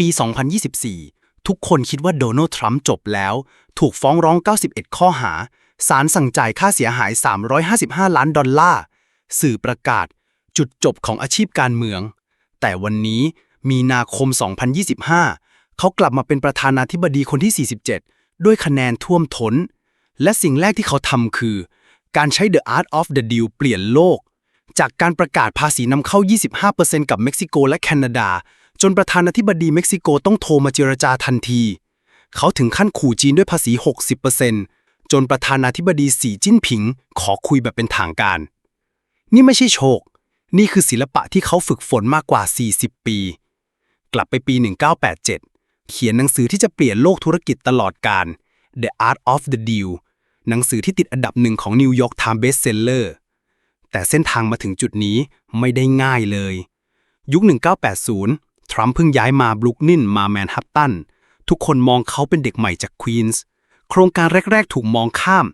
ปี 2024 ทุกคนคิดว่าโดนัลด์ทรัมป์จบแล้ว ถูกฟ้องร้อง 91 ข้อหา ศาลสั่งจ่ายค่าเสียหาย 355 ล้านดอลลาร์ สื่อประกาศ จุดจบของอาชีพการเมือง แต่วันนี้มีนาคม 2025 เขากลับมาเป็นประธานาธิบดีคนที่ 47 ด้วยคะแนนท่วมท้น และสิ่งแรกที่เขาทำคือ การใช้ The Art of the Deal เปลี่ยนโลก จากการประกาศภาษีนำเข้า 25%กับเม็กซิโกและแคนาดา จนประธานาธิบดีเม็กซิโกต้องโทรมาเจรจาทันที เขาถึงขั้นขู่จีนด้วยภาษี 60%จนประธานาธิบดีสีจิ้นผิง ขอคุยแบบเป็นทางการ นี่ไม่ใช่โชค นี่คือศิลปะที่เขาฝึกฝนมากกว่า 40 ปี กลับไปปี 1987 เขียนหนังสือที่จะเปลี่ยนโลกธุรกิจตลอดการ The Art of the Deal หนังสือที่ติดอันดับหนึ่งของ New York Times Bestseller แต่เส้นทางมาถึงจุดนี้ไม่ได้ง่ายเลย ยุค 1980 ทรัมป์เพิ่งย้ายมาบรุกนินมาแมนฮัตตัน ทุกคนมองเขาเป็นเด็กใหม่จากควีนส์โครงการแรก ๆ ถูกมองข้าม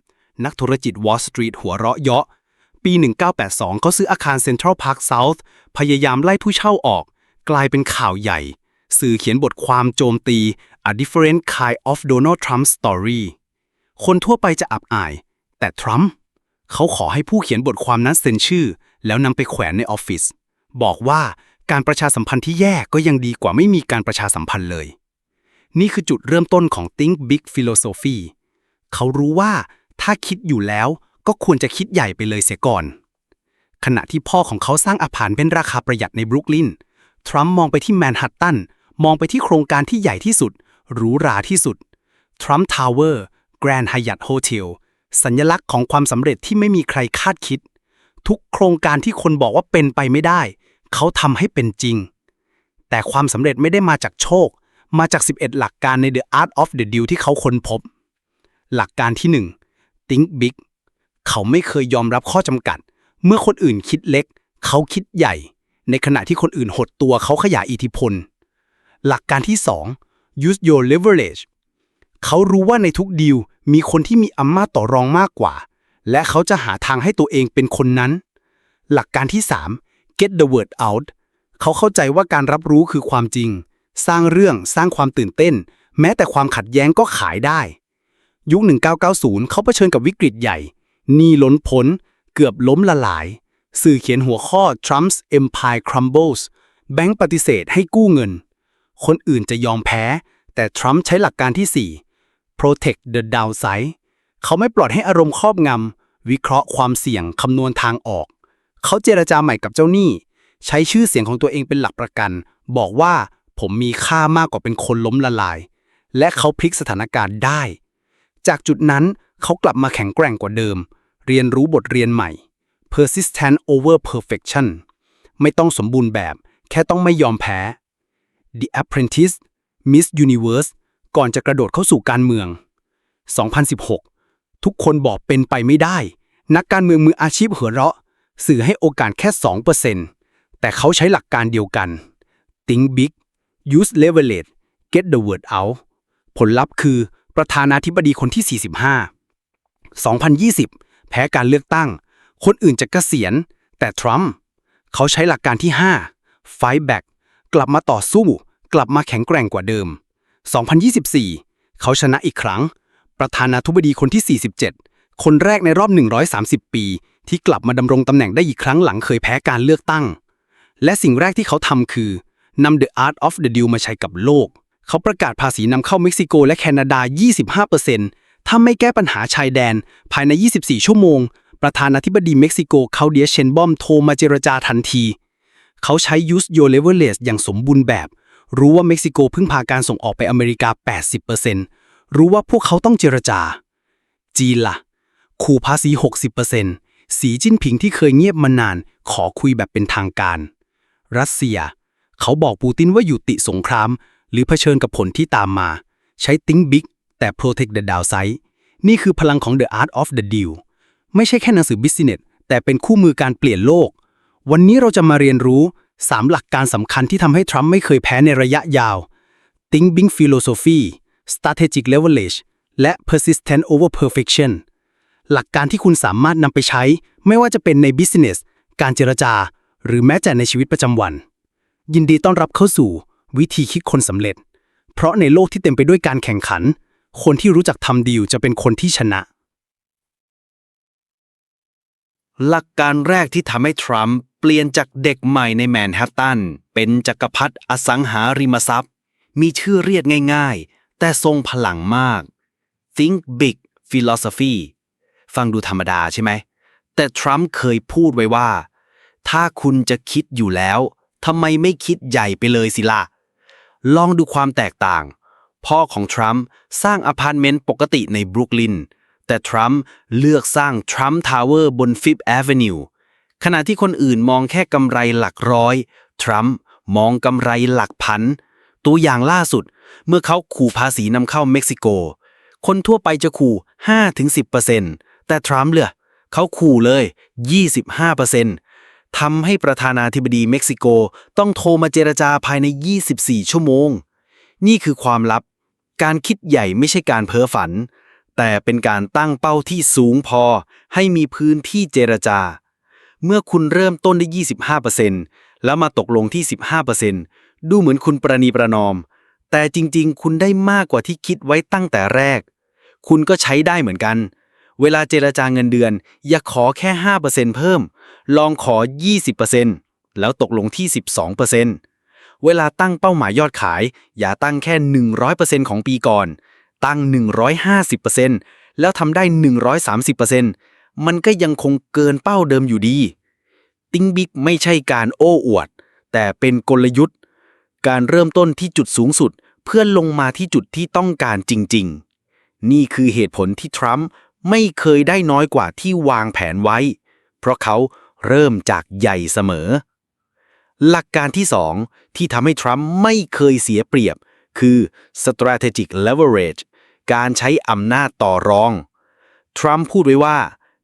นักธุรกิจวอลสตรีทหัวเราะเยาะ ปี 1982 เขาซื้ออาคารเซ็นทรัลพาร์คเซาท์พยายามไล่ผู้เช่าออก กลายเป็นข่าวใหญ่ สื่อเขียนบทความโจมตี A Different Kind of Donald Trump Story คนทั่วไปจะอับอาย แต่ทรัมป์เขาขอให้ผู้เขียนบทความนั้นเซ็นชื่อ แล้วนำไปแขวนในออฟฟิศบอกว่า การประชาสัมพันธ์ที่แย่ก็ยังดีกว่าไม่มีการประชาสัมพันธ์เลย นี่คือจุดเริ่มต้นของ Think Big Philosophy เขารู้ว่าถ้าคิดอยู่แล้วก็ควรจะคิดใหญ่ไปเลยเสียก่อน ขณะที่พ่อของเขาสร้างอาคารเป็นราคาประหยัดในบรุกลิน ทรัมป์มองไปที่แมนฮัตตัน มองไปที่โครงการที่ใหญ่ที่สุด หรูหราที่สุด ทรัมป์ทาวเวอร์ แกรนด์ไฮยัตโฮเทล สัญลักษณ์ของความสำเร็จที่ไม่มีใครคาดคิด ทุกโครงการที่คนบอกว่าเป็นไปไม่ได้ เขาทำให้เป็นจริง แต่ความสำเร็จไม่ได้มาจากโชค มาจาก 11 หลักการใน The Art of the Deal ที่เขาค้นพบ หลักการที่ 1 Think Big เขาไม่เคยยอมรับข้อจำกัด เมื่อคนอื่นคิดเล็ก เขาคิดใหญ่ ในขณะที่คนอื่นหดตัวเขาขยายอิทธิพล หลักการที่ 2 use your leverage เขารู้ว่าในทุกดีลมีคนที่มีอำนาจต่อรองมากกว่า และเขาจะหาทางให้ตัวเองเป็นคนนั้น หลักการที่ 3 get the word out เขาเข้าใจว่าการรับรู้คือความจริง สร้างเรื่องสร้างความตื่นเต้น แม้แต่ความขัดแย้งก็ขายได้ ยุค 1990 เขาเผชิญกับวิกฤตใหญ่หนี้ล้นพ้น เกือบล้มละลาย สื่อเขียนหัวข้อ Trump's Empire Crumbles แบงก์ปฏิเสธให้กู้เงิน คนอื่นจะยอมแพ้ แต่ทรัมป์ใช้หลักการที่ 4 protect the downside เขาไม่ปล่อยให้อารมณ์ครอบงำวิเคราะห์ความเสี่ยงคำนวณทางออก เขาเจรจาใหม่กับเจ้าหนี้ ใช้ชื่อเสียงของตัวเองเป็นหลักประกัน บอกว่าผมมีค่ามากกว่าเป็นคนล้มละลาย และเขาพลิกสถานการณ์ได้ จากจุดนั้นเขากลับมาแข็งแกร่งกว่าเดิม เรียนรู้บทเรียนใหม่ persistent over perfection ไม่ต้องสมบูรณ์แบบ แค่ต้องไม่ยอมแพ้ The Apprentice Miss Universe ก่อนจะกระโดดเข้าสู่การเมือง 2016 ทุกคนบอกเป็นไปไม่ได้ นักการเมืองมืออาชีพหัวเราะ สื่อให้โอกาสแค่ 2%แต่เขาใช้หลักการเดียวกัน Think big use leverage get the word out ผลลัพธ์คือประธานาธิบดีคนที่ 45 2020 แพ้การเลือกตั้ง คนอื่นจะเกษียณ แต่ทรัมป์เขาใช้หลักการที่ 5 fight back กลับมาต่อสู้ กลับมาแข็งแกร่งกว่าเดิม 2024 เขาชนะอีกครั้ง ประธานาธิบดีคนที่ 47 คนแรกในรอบ 130 ปี ที่กลับมาดำรงตำแหน่งได้อีกครั้งหลังเคยแพ้การเลือกตั้ง และสิ่งแรกที่เขาทำคือนำ The Art of the Deal มาใช้กับโลก เขาประกาศภาษีนำเข้าเม็กซิโกและแคนาดา 25%ถ้าไม่แก้ปัญหาชายแดน ภายใน 24 ชั่วโมง ประธานาธิบดีเม็กซิโกคาวเดียเชนบอมโทรมาเจรจาทันที เขาใช้ use your leverage อย่างสมบูรณ์แบบ รู้ว่าเม็กซิโกพึ่งพาการส่งออกไปอเมริกา 80%รู้ว่าพวกเขาต้องเจรจา จีนละ่ะขู่ภาษี 60% สีจิ้นผิงที่เคยเงียบมานาน ขอคุยแบบเป็นทางการ รัสเซีย เขาบอกปูตินว่าอยู่ติสงคราม หรือเผชิญกับผลที่ตามมา ใช้ think big แต่ protect the downside นี่คือพลังของ the art of the deal ไม่ใช่แค่หนังสือ business แต่เป็นคู่มือการเปลี่ยนโลก วันนี้เราจะมาเรียนรู้ 3 หลักการสำคัญที่ทำให้ทรัมป์ไม่เคยแพ้ในระยะยาว think big philosophy strategic leverage และ persistent over perfection หลักการที่คุณสามารถนำไปใช้ ไม่ว่าจะเป็นใน business การเจรจา หรือแม้แต่ในชีวิตประจำวัน ยินดีต้อนรับเข้าสู่ วิธีคิดคนสำเร็จ เพราะในโลกที่เต็มไปด้วยการแข่งขัน คนที่รู้จักทำดีลจะเป็นคนที่ชนะ หลักการแรกที่ทำให้ทรัมป์เปลี่ยนจากเด็กใหม่ในแมนฮัตตัน เป็นจักรพรรดิอสังหาริมทรัพย์ มีชื่อเรียกง่าย ๆ แต่ทรงพลังมาก Think Big Philosophy ฟังดูธรรมดาใช่ไหม แต่ทรัมป์เคยพูดไว้ว่า ถ้าคุณจะคิดอยู่แล้วทำไมไม่คิดใหญ่ไปเลยสิล่ะ ลองดูความแตกต่าง พ่อของทรัมป์สร้างอพาร์ตเมนต์ปกติในบรุกลิน แต่ทรัมป์เลือกสร้างทรัมป์ทาวเวอร์บนฟิฟแอเวนิวขณะที่คนอื่นมองแค่กำไรหลักร้อย ทรัมป์มองกำไรหลักพัน ตัวอย่างล่าสุด เมื่อเขาขู่ภาษีนำเข้าเม็กซิโก คนทั่วไปจะขู่ 5-10% แต่ทรัมป์เลือกเขาขู่เลย 25%ทำให้ประธานาธิบดีเม็กซิโกต้องโทรมาเจรจาภายใน 24 ชั่วโมง นี่คือความลับ การคิดใหญ่ไม่ใช่การเพ้อฝัน แต่เป็นการตั้งเป้าที่สูงพอ ให้มีพื้นที่เจรจา เมื่อคุณเริ่มต้นได้ 25%แล้วมาตกลงที่ 15%ดูเหมือนคุณประนีประนอม แต่จริงๆ คุณได้มากกว่าที่คิดไว้ตั้งแต่แรก คุณก็ใช้ได้เหมือนกัน เวลาเจรจาเงินเดือน อย่าขอแค่ 5%เพิ่ม ลองขอ 20%แล้วตกลงที่ 12%เวลาตั้งเป้าหมายยอดขาย อย่าตั้งแค่ 100%ของปีก่อน ตั้ง 150%แล้วทำได้ 130%มันก็ยังคงเกินเป้าเดิมอยู่ดี ติ้งบิ๊กไม่ใช่การโอ้อวด แต่เป็นกลยุทธ์ การเริ่มต้นที่จุดสูงสุด เพื่อลงมาที่จุดที่ต้องการจริง ๆ นี่คือเหตุผลที่ทรัมป์ ไม่เคยได้น้อยกว่าที่วางแผนไว้ เพราะเขาเริ่มจากใหญ่เสมอ หลักการที่2ที่ทำให้ทรัมป์ไม่เคยเสียเปรียบ คือ strategic leverage การใช้อำนาจต่อรอง ทรัมป์พูดไว้ว่า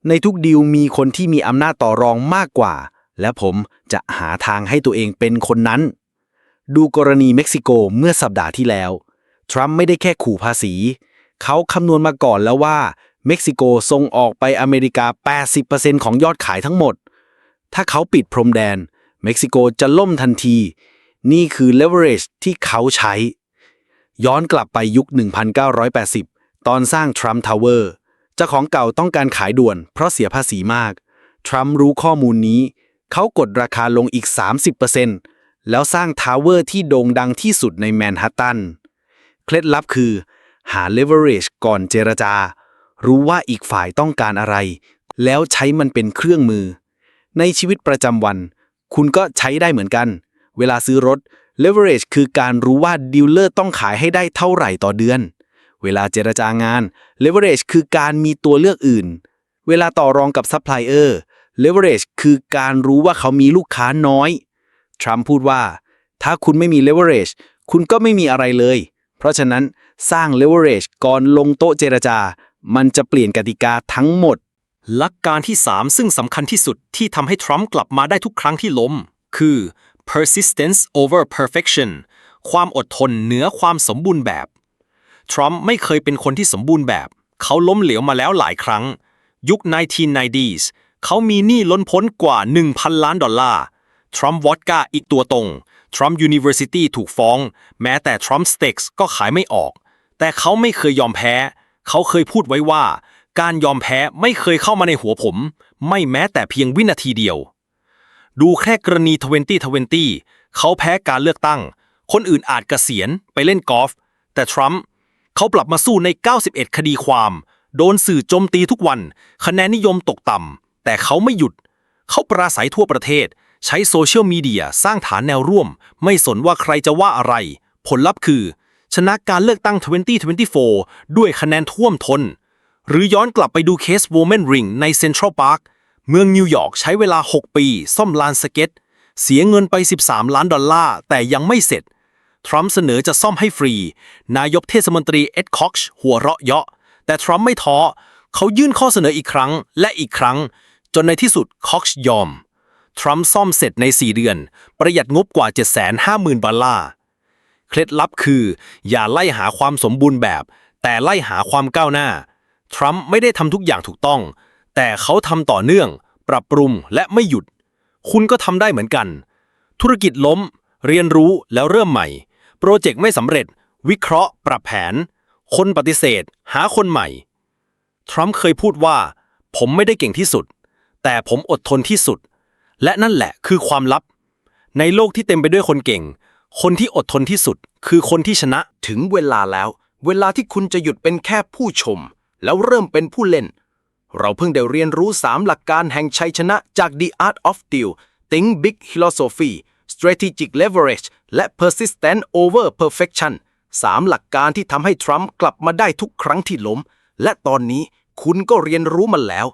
ในทุกดีลมีคนที่มีอำนาจต่อรองมากกว่า และผมจะหาทางให้ตัวเองเป็นคนนั้น ดูกรณีเม็กซิโกเมื่อสัปดาห์ที่แล้ว ทรัมป์ไม่ได้แค่ขู่ภาษี เขาคำนวณมาก่อนแล้วว่า เม็กซิโกส่งออกไปอเมริกา 80%ของยอดขายทั้งหมด ถ้าเขาปิดพรมแดน เม็กซิโกจะล่มทันที นี่คือ leverage ที่เขาใช้ ย้อนกลับไปยุค 1980 ตอนสร้างทรัมป์ทาวเวอร์เจ้าของเก่าต้องการขายด่วนเพราะเสียภาษีมาก ทรัมป์รู้ข้อมูลนี้ เขากดราคาลงอีก 30%แล้วสร้างทาวเวอร์ที่โด่งดังที่สุดในแมนฮัตตัน เคล็ดลับคือ หา leverage ก่อนเจรจา รู้ว่าอีกฝ่ายต้องการอะไร แล้วใช้มันเป็นเครื่องมือ ในชีวิตประจำวัน คุณก็ใช้ได้เหมือนกัน เวลาซื้อรถ leverage คือการรู้ว่าดีลเลอร์ต้องขายให้ได้เท่าไหร่ต่อเดือน เวลาเจรจางาน leverage คือการมีตัวเลือกอื่น เวลาต่อรองกับซัพพลายเออร์ leverage คือการรู้ว่าเขามีลูกค้าน้อย ทรัมป์พูดว่า ถ้าคุณไม่มี leverage คุณก็ไม่มีอะไรเลย เพราะฉะนั้นสร้าง leverage ก่อนลงโต๊ะเจรจา มันจะเปลี่ยนกติกาทั้งหมด หลักการที่ 3 ซึ่งสำคัญที่สุดที่ทำให้ทรัมป์กลับมาได้ทุกครั้งที่ล้ม คือ persistence over perfection ความอดทนเหนือความสมบูรณ์แบบ ทรัมป์ไม่เคยเป็นคนที่สมบูรณ์แบบ เขาล้มเหลวมาแล้วหลายครั้ง ยุค 1990s เขามีหนี้ล้นพ้นกว่า 1,000 ล้านดอลลาร์ ทรัมป์วอดก้าอีกตัวตรง ทรัมป์ยูนิเวอร์ซิตี้ถูกฟ้อง แม้แต่ทรัมป์สเต็กส์ก็ขายไม่ออก แต่เขาไม่เคยยอมแพ้ เขาเคยพูดไว้ว่า การยอมแพ้ไม่เคยเข้ามาในหัวผม ไม่แม้แต่เพียงวินาทีเดียว ดูแค่กรณี 2020 เขาแพ้การเลือกตั้ง คนอื่นอาจเกษียณไปเล่นกอล์ฟ แต่ทรัมป์เขาปรับมาสู้ใน 91 คดีความ โดนสื่อโจมตีทุกวัน คะแนนนิยมตกต่ำ แต่เขาไม่หยุด เขาปราศัยทั่วประเทศ ใช้โซเชียลมีเดียสร้างฐานแนวร่วม ไม่สนว่าใครจะว่าอะไร ผลลัพธ์คือ ชนะการเลือกตั้ง 2024 ด้วยคะแนนท่วมทนหรือย้อนกลับไปดูเคส Woman Ring ในเซ็นทรัลพาร์คเมืองนิวยอร์กใช้เวลา 6 ปี ซ่อมลานสเก็ต เสียเงินไป 13 ล้านดอลลาร์ แต่ยังไม่เสร็จ ทรัมป์เสนอจะซ่อมให้ฟรี นายกเทศมนตรีเอ็ดคอกช์หัวเราะเยาะ แต่ทรัมป์ไม่ท้อ เขายื่นข้อเสนออีกครั้งและอีกครั้ง จนในที่สุดคอกช์ยอม ทรัมป์ซ่อมเสร็จใน 4 เดือน ประหยัดงบกว่า 750,000 ดอลลาร์ เคล็ดลับคือ อย่าไล่หาความสมบูรณ์แบบ แต่ไล่หาความก้าวหน้า ทรัมป์ไม่ได้ทำทุกอย่างถูกต้อง แต่เขาทำต่อเนื่อง ปรับปรุงและไม่หยุด คุณก็ทำได้เหมือนกัน ธุรกิจล้ม เรียนรู้แล้วเริ่มใหม่ โปรเจกต์ไม่สำเร็จ วิเคราะห์ ปรับแผน คนปฏิเสธ หาคนใหม่ ทรัมป์เคยพูดว่า ผมไม่ได้เก่งที่สุด แต่ผมอดทนที่สุด และนั่นแหละคือความลับ ในโลกที่เต็มไปด้วยคนเก่ง คนที่อดทนที่สุด คือคนที่ชนะถึงเวลาแล้ว เวลาที่คุณจะหยุดเป็นแค่ผู้ชม แล้วเริ่มเป็นผู้เล่น เราเพิ่งได้เรียนรู้ 3 หลักการแห่งชัยชนะจาก The Art of Deal Think Big Philosophy Strategic Leverage และ Persistent Over Perfection 3 หลักการที่ทำให้ทรัมป์กลับมาได้ทุกครั้งที่ล้ม และตอนนี้คุณก็เรียนรู้มันแล้ว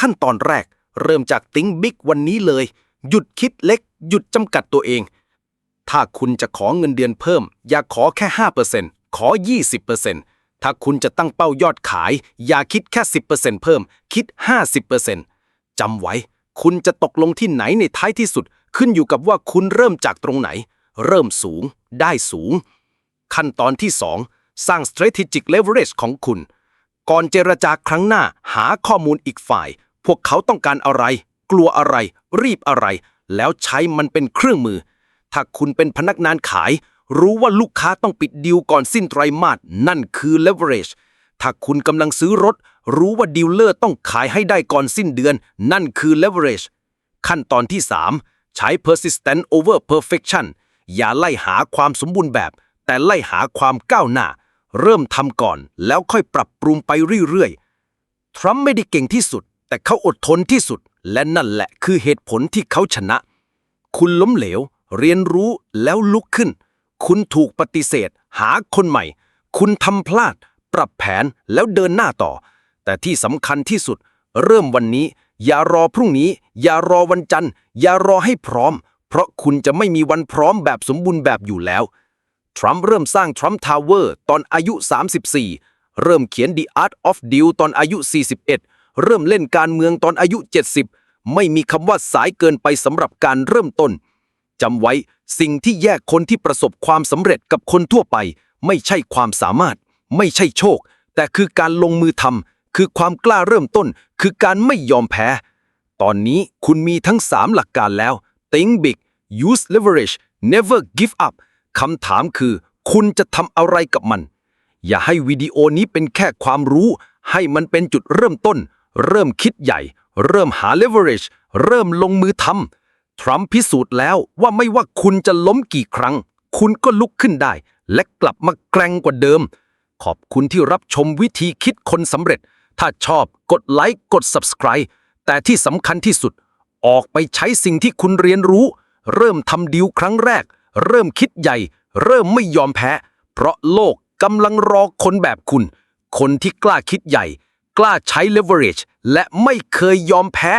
ขั้นตอนแรก เริ่มจาก Think Big วันนี้เลย หยุดคิดเล็ก หยุดจำกัดตัวเอง ถ้าคุณจะขอเงินเดือนเพิ่ม อย่าขอแค่ 5%ขอ 20%ถ้าคุณจะตั้งเป้ายอดขาย อย่าคิดแค่ 10%เพิ่ม คิด 50%จำไว้ คุณจะตกลงที่ไหนในท้ายที่สุด ขึ้นอยู่กับว่าคุณเริ่มจากตรงไหน เริ่มสูง ได้สูง ขั้นตอนที่ 2 สร้าง strategic leverage ของคุณ ก่อนเจรจาครั้งหน้าหาข้อมูลอีกฝ่าย พวกเขาต้องการอะไร กลัวอะไร รีบอะไร แล้วใช้มันเป็นเครื่องมือ ถ้าคุณเป็นพนักงานขาย รู้ว่าลูกค้าต้องปิดดีลก่อนสิ้นไตรมาสนั่นคือ leverage ถ้าคุณกำลังซื้อรถ รู้ว่าดีลเลอร์ต้องขายให้ได้ก่อนสิ้นเดือน นั่นคือ leverage ขั้นตอนที่ 3 ใช้ persistent over perfection อย่าไล่หาความสมบูรณ์แบบ แต่ไล่หาความก้าวหน้า เริ่มทำก่อนแล้วค่อยปรับปรุงไปเรื่อยๆ ทรัมป์ไม่ได้เก่งที่สุด แต่เขาอดทนที่สุด และนั่นแหละคือเหตุผลที่เขาชนะ คุณล้มเหลว เรียนรู้แล้วลุกขึ้น คุณถูกปฏิเสธ หาคนใหม่ คุณทำพลาด ปรับแผนแล้วเดินหน้าต่อ แต่ที่สำคัญที่สุด เริ่มวันนี้ อย่ารอพรุ่งนี้ อย่ารอวันจันทร์ อย่ารอให้พร้อม เพราะคุณจะไม่มีวันพร้อมแบบสมบูรณ์แบบอยู่แล้ว ทรัมป์เริ่มสร้างทรัมป์ทาวเวอร์ตอนอายุ 34 เริ่มเขียน The Art of Deal ตอนอายุ 41 เริ่มเล่นการเมืองตอนอายุ 70 ไม่มีคำว่าสายเกินไปสำหรับการเริ่มต้น จำไว้สิ่งที่แยกคนที่ประสบความสำเร็จกับคนทั่วไป ไม่ใช่ความสามารถ ไม่ใช่โชค แต่คือการลงมือทำคือความกล้าเริ่มต้น คือการไม่ยอมแพ้ ตอนนี้คุณมีทั้ง 3 หลักการแล้ว Think big use leverage never give up คำถามคือ คุณจะทำอะไรกับมัน อย่าให้วิดีโอนี้เป็นแค่ความรู้ ให้มันเป็นจุดเริ่มต้น เริ่มคิดใหญ่ เริ่มหา leverage เริ่มลงมือทำ ทรัมป์พิสูจน์แล้วว่าไม่ว่าคุณจะล้มกี่ครั้ง คุณก็ลุกขึ้นได้ และกลับมาแกร่งกว่าเดิม ขอบคุณที่รับชมวิธีคิดคนสำเร็จ ถ้าชอบกดไลค์กด subscribe แต่ที่สำคัญที่สุด ออกไปใช้สิ่งที่คุณเรียนรู้ เริ่มทำดีลครั้งแรก เริ่มคิดใหญ่ เริ่มไม่ยอมแพ้ เพราะโลกกำลังรอคนแบบคุณ คนที่กล้าคิดใหญ่ กล้าใช้ leverage และไม่เคยยอมแพ้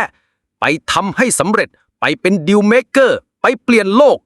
ไปทำให้สำเร็จ เป็นดิลเมเกอร์ ไปเปลี่ยนโลก